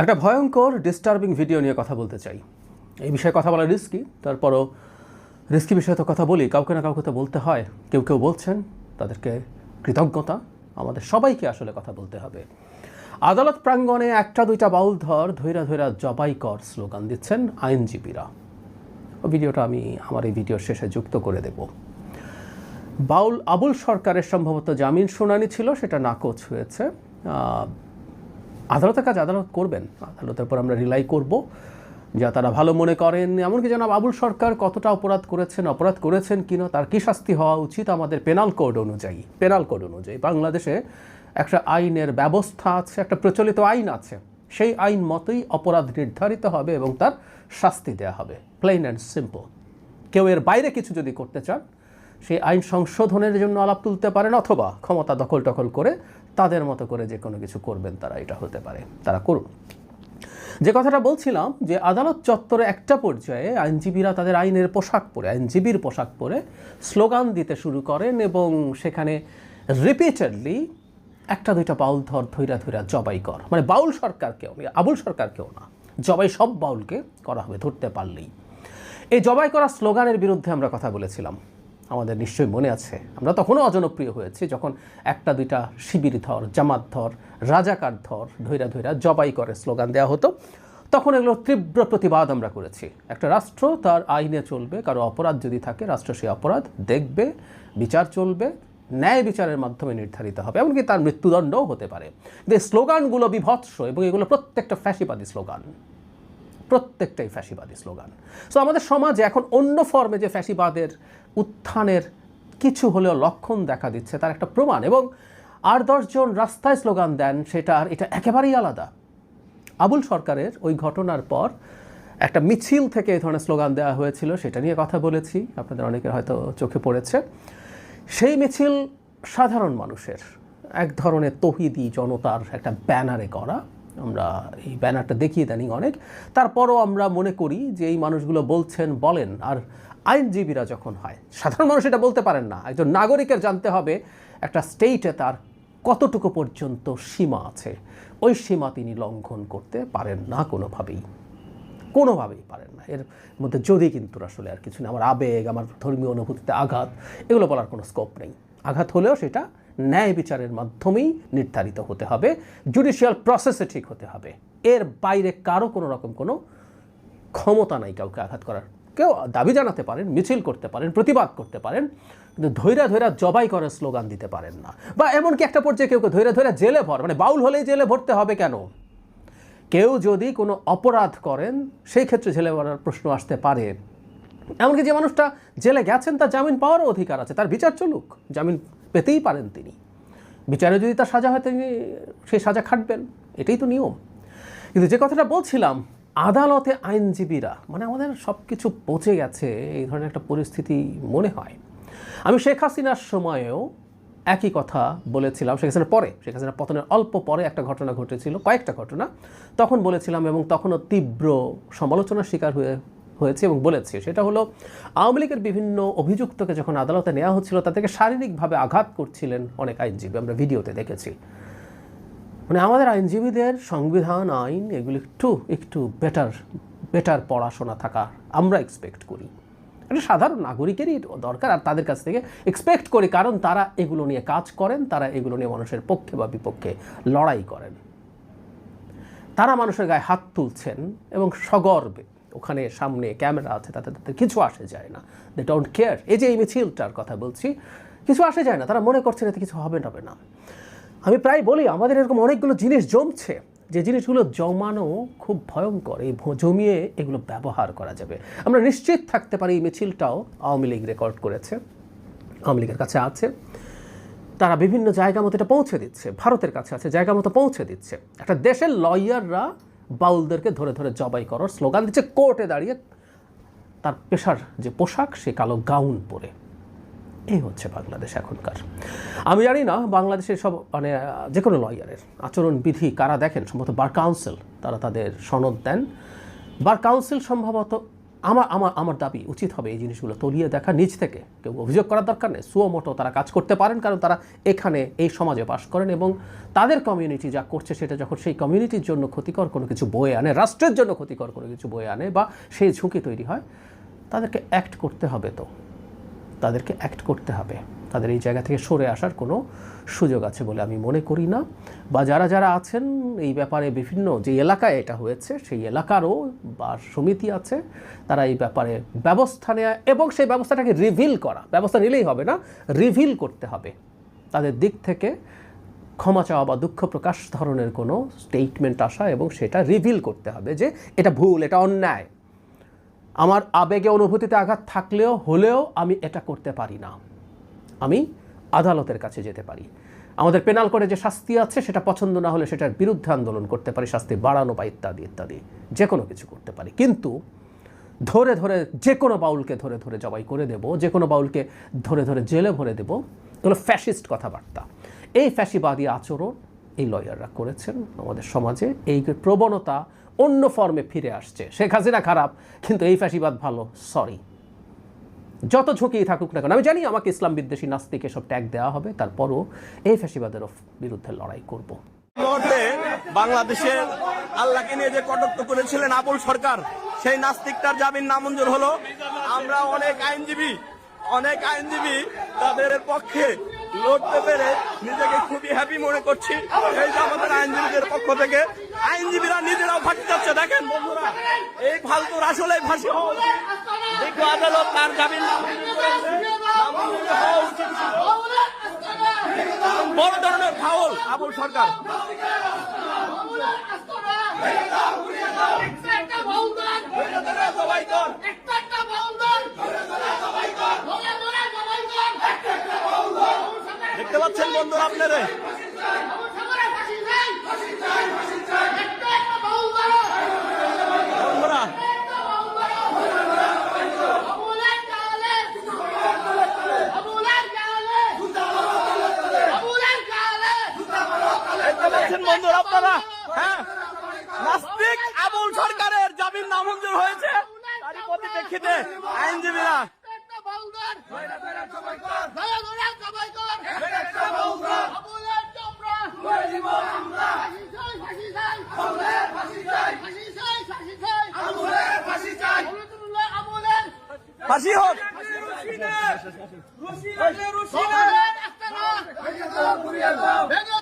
একটা ভয়ঙ্কর disturbing video নিয়ে কথা বলতে চাই। এই বিষয়ে কথা বলা রিস্কি তারপরও রিস্কি বিষয়ে তো কথা বলি। কাউকে না কাউকে তো বলতে হয়। কেউ কেউ বলছেন, তাদেরকে কৃতজ্ঞতা। আমাদের সবাইকে আসলে কথা বলতে হবে। আদালত প্রাঙ্গণে একটা দুইটা বাউল ধর ধৈরা ধৈরা জবাই কর স্লোগান দিচ্ছেন আইনজীবীরা। ভিডিওটা আমি আমার এই ভিডিওর শেষে যুক্ত করে দেব। বাউল আবুল সরকারের সম্ভবত জামিন শুনানি ছিল, সেটা নাকচ হয়েছে। আদালতের কাজ আদালত করবেন। আদালতের পর আমরা রিলাই করব। যা তারা ভালো মনে করেন। এমনকি যেন আবুল সরকার কতটা অপরাধ করেছেন অপরাধ করেছেন কিনা তার কী শাস্তি হওয়া উচিত আমাদের পেনাল কোড অনুযায়ী পেনাল কোড অনুযায়ী। বাংলাদেশে একটা আইনের ব্যবস্থা আছে, একটা প্রচলিত আইন আছে। সেই আইন মতোই অপরাধ নির্ধারিত হবে এবং তার শাস্তি দেওয়া হবে। প্লেন অ্যান্ড সিম্পল কেউ এর বাইরে কিছু যদি করতে চান সেই আইন সংশোধনের জন্য আলাপ তুলতে পারেন অথবা ক্ষমতা দখল টখল করে তাদের মতো করে যে কোনো কিছু করবেন তারা, এটা হতে পারে। তারা করুন। যে কথাটা বলছিলাম যে আদালত চত্বরে একটা পর্যায়ে আইনজীবীরা তাদের আইনের পোশাক পরে, আইনজীবীর পোশাক পরে স্লোগান দিতে শুরু করেন এবং সেখানে রিপিটেডলি একটা দুইটা বাউল ধর ধৈরা ধৈরা জবাই কর। মানে বাউল সরকার সরকারকেও আবুল সরকারকেও না, জবাই সব বাউলকে করা হবে ধরতে পারলেই। এই জবাই করা স্লোগানের বিরুদ্ধে আমরা কথা বলেছিলাম। আমাদের নিশ্চয়ই মনে আছে। আমরা তখনও অজনপ্রিয় হয়েছি যখন একটা দুইটা শিবির ধর, জামাত ধর, রাজাকার ধর, ধৈরা ধৈরা জবাই করে স্লোগান দেওয়া হতো। তখন এগুলো তীব্র প্রতিবাদ আমরা করেছি। একটা রাষ্ট্র তার আইনে চলবে, কারও অপরাধ যদি থাকে, রাষ্ট্র সেই অপরাধ দেখবে, বিচার চলবে, ন্যায় বিচারের মাধ্যমে নির্ধারিত হবে, এমনকি তার মৃত্যুদণ্ডও হতে পারে। এই স্লোগানগুলো বিভৎস এবং এগুলো প্রত্যেকটা ফ্যাসিবাদী স্লোগান। প্রত্যেকটাই ফ্যাসিবাদী স্লোগান। সো আমাদের সমাজে এখন অন্য ফর্মে যে ফ্যাসিবাদের উত্থানের কিছু হলেও লক্ষণ দেখা দিচ্ছে, তার একটা প্রমাণ। এবং আর দশজন রাস্তায় স্লোগান দেন সেটার এটা একেবারেই আলাদা। আবুল সরকারের ওই ঘটনার পর একটা মিছিল থেকে এই ধরনের স্লোগান দেওয়া হয়েছিল, সেটা নিয়ে কথা বলেছি, আপনাদের অনেকের হয়তো চোখে পড়েছে। সেই মিছিল সাধারণ মানুষের, এক ধরনের তহিদি জনতার একটা ব্যানারে করা। আমরা এই ব্যানারটা দেখিয়ে দেনি অনেক। তারপরও আমরা মনে করি যে এই মানুষগুলো বলছেন, বলেন, আর আইনজীবীরা যখন হয়, সাধারণ মানুষ এটা বলতে পারেন না। একজন নাগরিকের জানতে হবে একটা স্টেটে তার কতটুকু পর্যন্ত সীমা আছে। ওই সীমা তিনি লঙ্ঘন করতে পারেন না কোনোভাবেই। কোনোভাবেই পারেন না। এর মধ্যে যদি কিন্তু আসলে আর কিছু না আমার আবেগ, আমার ধর্মীয় অনুভূতিতে আঘাত, এগুলো বলার কোনো স্কোপ নেই। আঘাত হলেও সেটা ন্যায় বিচারের মাধ্যমেই নির্ধারিত হতে হবে জুডিশিয়াল প্রসেসে ঠিক হতে হবে। এর বাইরে কারও কোনো রকম কোনো ক্ষমতা নাই কাউকে আঘাত করার। কেউ দাবি জানাতে পারেন, মিছিল করতে পারেন, প্রতিবাদ করতে পারেন, কিন্তু ধৈরা ধৈরা জবাই করার স্লোগান দিতে পারেন না। বা এমনকি একটা পর্যায়ে কেউ কেউ ধৈরা ধৈরা জেলে ভর মানে বাউল হলেই জেলে ভরতে হবে কেন? কেউ যদি কোনো অপরাধ করেন, সেই ক্ষেত্রে জেলে ভরার প্রশ্ন আসতে পারে। এমনকি যে মানুষটা জেলে গেছেন, তার জামিন পাওয়ারও অধিকার আছে, তার বিচার চলুক। জামিন পেতেই পারেন তিনি। বিচারে যদি তার সাজা হয়, তিনি সেই সাজা খাটবেন। এটাই তো নিয়ম। কিন্তু যে কথাটা বলছিলাম, আদালতে আইনজীবীরা মানে আমাদের সব কিছু পচে গেছে, এই ধরনের একটা পরিস্থিতি মনে হয়। আমি শেখ হাসিনার সময়েও একই কথা বলেছিলাম, শেখ হাসিনার পরে, শেখ হাসিনার পতনের অল্প পরে একটা ঘটনা ঘটেছিল, কয়েকটা ঘটনা। তখন বলেছিলাম এবং তখনও তীব্র সমালোচনার শিকার হয়ে হয়েছে এবং বলেছি, সেটা হলো, আওয়ামী লীগের বিভিন্ন অভিযুক্তকে যখন আদালতে নেওয়া হচ্ছিল তাদেরকে শারীরিকভাবে আঘাত করছিলেন অনেক আইনজীবী, আমরা ভিডিওতে দেখেছি। মানে আমাদের আইনজীবীদের সংবিধান, আইন, এগুলো একটু একটু বেটার বেটার পড়াশোনা থাকা আমরা এক্সপেক্ট করি। এটা সাধারণ নাগরিকেরই দরকার, আর তাদের কাছ থেকে এক্সপেক্ট করি, কারণ তারা এগুলো নিয়ে কাজ করেন, তারা এগুলো নিয়ে মানুষের পক্ষে বা বিপক্ষে লড়াই করেন। তারা মানুষের গায়ে হাত তুলছেন এবং সগর্বে। ওখানে সামনে ক্যামেরা আছে, তাতে তাদের কিছু আসে যায় না। দে ডোন্ট কেয়ার এই যে এই মিছিলটার কথা বলছি, কিছু আসে যায় না। তারা মনে করছেন এতে কিছু হবে না হবে না। আমি প্রায় বলি, আমাদের এরকম অনেকগুলো জিনিস জমছে। যে জিনিসগুলো জমানো খুব ভয়ঙ্কর। এই জমিয়ে এগুলো ব্যবহার করা যাবে। আমরা নিশ্চিত থাকতে পারি এই মিছিলটাও আওয়ামী লীগ রেকর্ড করেছে। আওয়ামী লীগের কাছে আছে। তারা বিভিন্ন জায়গা মতো এটা পৌঁছে দিচ্ছে। ভারতের কাছে আছে, জায়গা মতো পৌঁছে দিচ্ছে। একটা দেশের লয়াররা বাউলদেরকে ধরে ধরে জবাই করার স্লোগান দিচ্ছে। কোর্টে দাঁড়িয়ে তার পেশার যে পোশাক, সে কালো গাউন পরে। এই হচ্ছে বাংলাদেশ এখনকার। আমি জানি না, বাংলাদেশের সব মানে যে কোনো লয়ারের আচরণবিধি কারা দেখেন? সম্ভবত বার কাউন্সিল তারা তাদের সনদ দেন। বার কাউন্সিল সম্ভবত আমার আমার আমার দাবি উচিত হবে এই জিনিসগুলো তলিয়ে দেখা নিজ থেকে। কেউ অভিযোগ করার দরকার নেই সুয়ো মতো তারা কাজ করতে পারেন, কারণ তারা এখানে এই সমাজে বাস করেন এবং তাদের কমিউনিটি যা করছে সেটা যখন সেই কমিউনিটির জন্য ক্ষতিকর কোনো কিছু বয়ে আনে, রাষ্ট্রের জন্য ক্ষতিকর কোনো কিছু বয়ে আনে বা সেই ঝুঁকি তৈরি হয়, তাদেরকে অ্যাক্ট করতে হবে তো। তাদেরকে অ্যাক্ট করতে হবে। তাদের এই জায়গা থেকে সরে আসার কোনো সুযোগ আছে বলে আমি মনে করি না। বা যারা যারা আছেন এই ব্যাপারে বিভিন্ন যে এলাকায় এটা হয়েছে, সেই এলাকারও বা সমিতি আছে, তারা এই ব্যাপারে ব্যবস্থা নেওয়া এবং সেই ব্যবস্থাটাকে রিভিল করা। ব্যবস্থা নিলেই হবে না রিভিল করতে হবে। তাদের দিক থেকে ক্ষমা চাওয়া বা দুঃখ প্রকাশ ধরনের কোনো স্টেটমেন্ট আসা এবং সেটা রিভিল করতে হবে যে এটা ভুল, এটা অন্যায়। আমার আবেগে অনুভূতিতে আঘাত থাকলেও, হলেও আমি এটা করতে পারি না। আমি আদালতের কাছে যেতে পারি। আমাদের পেনাল করে যে শাস্তি আছে, সেটা পছন্দ না হলে সেটার বিরুদ্ধে আন্দোলন করতে পারি, শাস্তি বাড়ানো বা ইত্যাদি ইত্যাদি। যে কোনো কিছু করতে পারি। কিন্তু ধরে ধরে যে কোনো বাউলকে ধরে ধরে জবাই করে দেব যে কোনো বাউলকে ধরে ধরে জেলে ভরে দেব। এগুলো ফ্যাসিস্ট কথাবার্তা। এই ফ্যাসিবাদী আচরণ এই লয়াররা করেছেন আমাদের সমাজে। এই প্রবণতা অন্য ফর্মে ফিরে আসছে। শেখ হাসিনা খারাপ, কিন্তু এই ফ্যাসিবাদ ভালো সরি যত ঝুঁকিই থাকুক না কেন, আমি জানি আমাকে ইসলাম বিদ্বেষী নাস্তিক এসব ট্যাগ দেওয়া হবে, তারপরও এই ফ্যাসিবাদের বিরুদ্ধে লড়াই করব। বাংলাদেশের আল্লাহকে নিয়ে যে কটক্ত করেছিলেন আবুল সরকার, সেই নাস্তিকটার জামিন নামঞ্জুর হলো। আমরা অনেক আইনজীবী অনেক আইনজীবী তাদের পক্ষে লড়তে পেরে নিজেকে খুবই হ্যাপি মনে করছি। এই যে আমাদের আইনজীবীদের পক্ষ থেকে, আইনজীবীরা নিজেরাও ফাঁসি যাচ্ছে দেখেন বন্ধুরা, এই ফালতুর আসলে ফাঁসি। হওয়া। বিজ্ঞ আদালত তার। বড় ধরনের ফাউল। আবুল সরকার। দেখতে পাচ্ছেন বন্ধুরা আপনারা? বন্ধুরা আপনারা হ্যাঁ নাস্তিক আবুল সরকারের জামিন নামঞ্জুর হয়েছে তারই পরিপ্রেক্ষিতে আইনজীবীরা ফাঁসি হোক বেগম